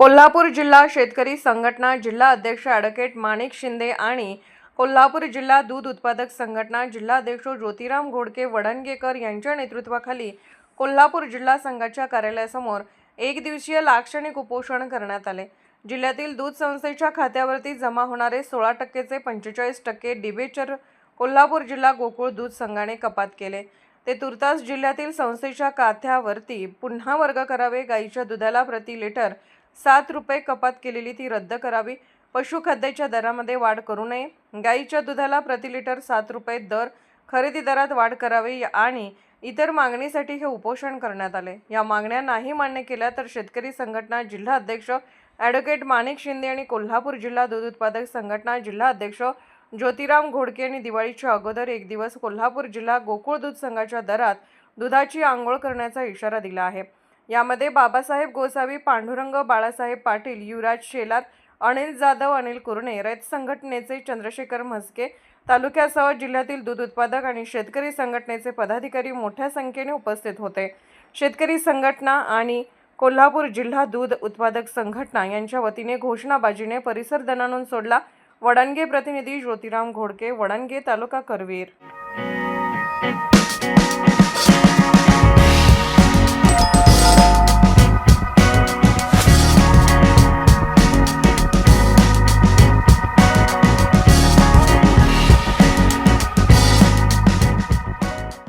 कोल्हापूर जिल्हा शेतकरी संघटना जिल्हा अध्यक्ष ॲडव्होकेट माणिक शिंदे आणि कोल्हापूर जिल्हा दूध उत्पादक संघटना जिल्हाध्यक्ष ज्योतिराम घोडके वडणगेकर यांच्या नेतृत्वाखाली कोल्हापूर जिल्हा संघाच्या कार्यालयासमोर एक दिवसीय लाक्षणिक उपोषण करण्यात आले. जिल्ह्यातील दूध संस्थेच्या खात्यावरती जमा होणारे सोळा टक्केचे पंचेचाळीस टक्के डिबेचर कोल्हापूर जिल्हा गोकुळ दूध संघाने कपात केले. ते तुर्तास जिल्ह्यातील संस्थेच्या काथ्यावरती पुन्हा वर्ग करावे गाईच्या दुधाला प्रति लिटर सात रुपये कपात केलेली ती रद्द करावी. पशुखाद्याच्या दरामध्ये वाढ करू नये. गाईच्या दुधाला प्रति लिटर सात रुपये दर खरेदी दरात वाढ करावी आणि इतर मागणीसाठी हे उपोषण करण्यात आले. या मागण्या नाही मान्य केल्या तर शेतकरी संघटना जिल्हा अध्यक्ष ॲडव्होकेट माणिक शिंदे आणि कोल्हापूर जिल्हा दूध उत्पादक संघटना जिल्हा अध्यक्ष ज्योतिराम घोडके यांनी दिवाळीच्या अगोदर एक दिवस कोल्हापूर जिल्हा गोकुळ दूध संघाच्या दरात दुधाची आंघोळ करण्याचा इशारा दिला आहे. यामध्ये बाबासाहेब गोसावी पांडुरंग बाळासाहेब पाटील युवराज शेलार अनिल जाधव अनिल कुरणे रयत संघटनेचे चंद्रशेखर म्हस्के तालुक्यासह जिल्ह्यातील दूध उत्पादक आणि शेतकरी संघटनेचे पदाधिकारी मोठ्या संख्येने उपस्थित होते. शेतकरी संघटना आणि कोल्हापूर जिल्हा दूध उत्पादक संघटना यांच्या वतीने घोषणाबाजीने परिसर दणानून सोडला. वडणगे प्रतिनिधी ज्योतिराम घोडके वडणगे तालुका करवीर.